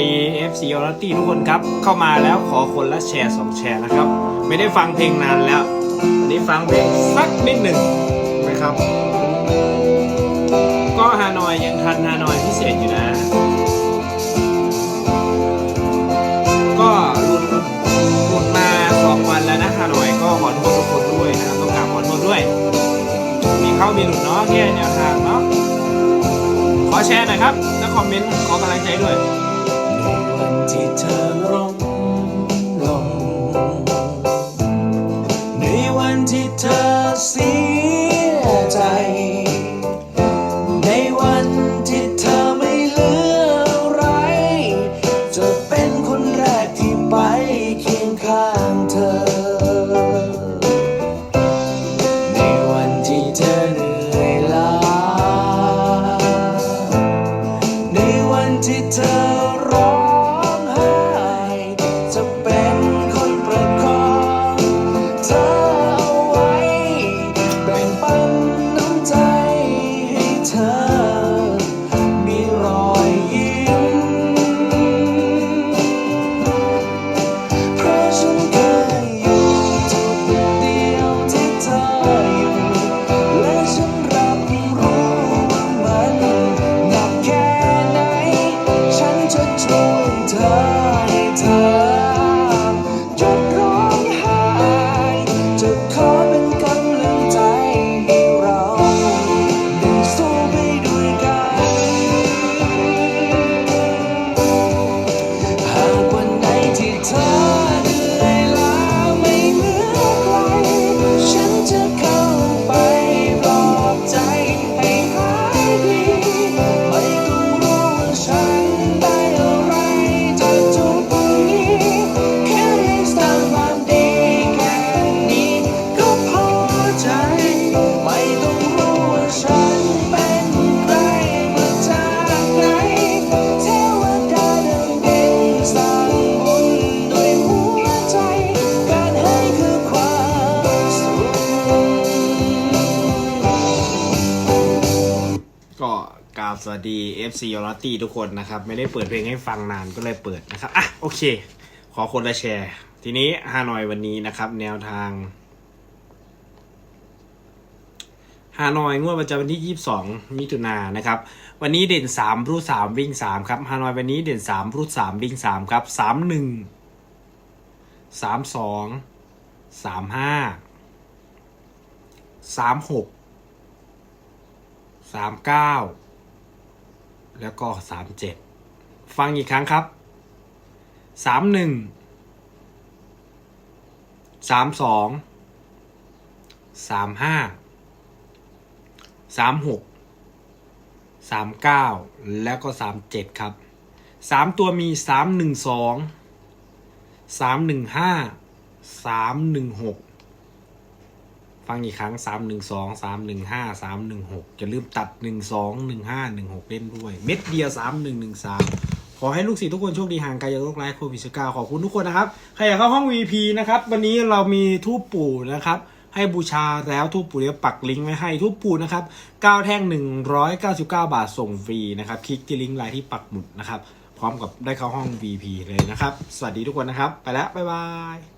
ดี FC o r a t y ทุกคนครับ เข้ามาแล้วขอคนละแชร์สองแชร์นะครับ ไม่ได้ฟังเพลงนานแล้ววันนี้ฟังเพลงสักนิดหนึ่งนะครับ ก็ฮานอยยังทันฮานอยพิเศษอยู่นะ ก็หลุดหลุดมาสองวันแล้วนะฮานอยก็ขอโทษทุกคนด้วยนะต้องกราบขอโทษด้วย มีเข้ามีหลุดเนาะแค่แนวทางเนาะขอแชร์หน่อยครับ แล้วคอมเมนต์ขอกำลังใจด้วย วันที่เธอร้องลงในวันที่เธอเสีย ให้เธอ สวัสดี FC o r a t y ทุกคนนะครับ ไม่ได้เปิดเพลงให้ฟังนานก็เลยเปิดนะครับ อะ โอเค ขอคนละแชร์ ทีนี้ฮานอยวันนี้นะครับ แนวทางฮานอยงวดประจำวันที่ 22 มิถุนายนนะครับ วันนี้เด่น 3 รูด3วิ่ง 3 ครับฮานอยวันนี้เด่น 3 รูด3วิ่ง 3 ครับ 31 32 35 36สามเก้า แล้วก็สามเจ็ดฟังอีกครั้งครับสามหนึ่งสามสองสามห้าสามหกสามเก้าแล้วก็สามเจ็ดครับสามตัวมีสามหนึ่งสองสามหนึ่งห้าสามหนึ่งหก ฟังอีกครั้ง3 1 2 3 1 5 3 1 6อย่าลืมตัด1 2 1 5 1 6เล่นด้วย เม็ดเดียว3 1 1 3ขอให้ลูกศิษย์ทุกคนโชคดีห่างไกลจากโรคร้ายโควิด19ขอบคุณทุกคนนะครับ ใครอยากเข้าห้อง VP นะครับ วันนี้เรามีทูปปู่นะครับ ให้บูชาแล้วทูปปู่เดี๋ยวปักลิงก์ไว้ให้ทูปปู่นะครับ9แท่ง199บาทส่งฟรีนะครับ คลิกที่ลิงก์ไลน์ที่ปักหมุดนะครับ พร้อมกับได้เข้าห้อง VP เลยนะครับ สวัสดีทุกคนนะครับ ไปแล้ว บ๊ายบาย